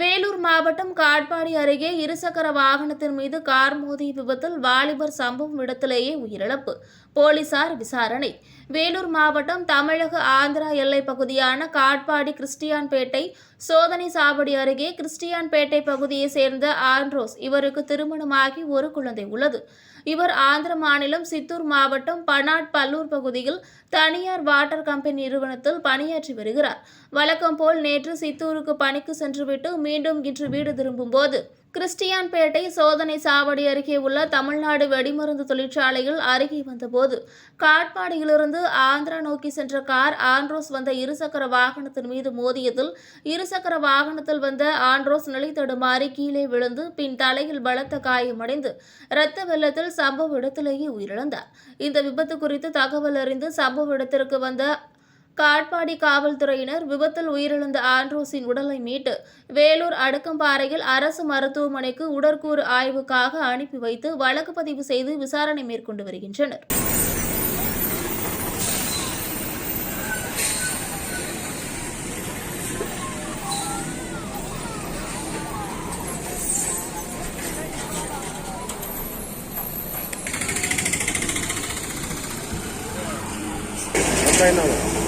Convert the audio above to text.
வேலூர் மாவட்டம் காட்பாடி அருகே இருசக்கர வாகனத்தின் மீது கார் மோதிய விபத்தில் வாலிபர் சம்பவம் இடத்திலேயே உயிரிழப்பு. போலீசார் விசாரணை. வேலூர் மாவட்டம் தமிழக ஆந்திரா எல்லை பகுதியான காட்பாடி கிறிஸ்டியான்பேட்டை சோதனை சாவடி அருகே கிறிஸ்டியான்பேட்டை பகுதியைச் சேர்ந்த ஆண்ட்ரோஸ் இவருக்கு திருமணமாகி ஒரு குழந்தை உள்ளது. இவர் ஆந்திர மாநிலம் சித்தூர் மாவட்டம் பனாட் பல்லூர் பகுதியில் தனியார் வாட்டர் கம்பெனி நிறுவனத்தில் பணியாற்றி வருகிறார். வழக்கம் போல் நேற்று சித்தூருக்கு பணிக்கு சென்றுவிட்டு மீண்டும் இன்று வீடு திரும்பும்போது கிறிஸ்டியான்பேட்டை சோதனை சாவடி அருகே உள்ள தமிழ்நாடு வெடிமருந்து தொழிற்சாலையில் அருகே வந்தபோது காட்பாடியிலிருந்து ஆந்திரா நோக்கி சென்ற கார் ஆண்ட்ரோஸ் வந்த இருசக்கர வாகனத்தின் மீது மோதியதில் இருசக்கர வாகனத்தில் வந்த ஆண்ட்ரோஸ் நிலை தடுமாறி கீழே விழுந்து பின் தலையில் பலத்த காயமடைந்து இரத்த வெள்ளத்தில் சம்பவ இடத்திலேயே உயிரிழந்தார். இந்த விபத்து குறித்து தகவல் அறிந்து சம்பவ இடத்திற்கு வந்த காட்பாடி காவல்துறையினர் விபத்தில் உயிரிழந்த ஆண்ட்ரூஸின் உடலை மீட்டு வேலூர் அடுக்கம்பாறையில் அரசு மருத்துவமனைக்கு உடற்கூறு ஆய்வுக்காக அனுப்பி வைத்து வழக்கு பதிவு செய்து விசாரணை மேற்கொண்டு வருகின்றனர் Right now.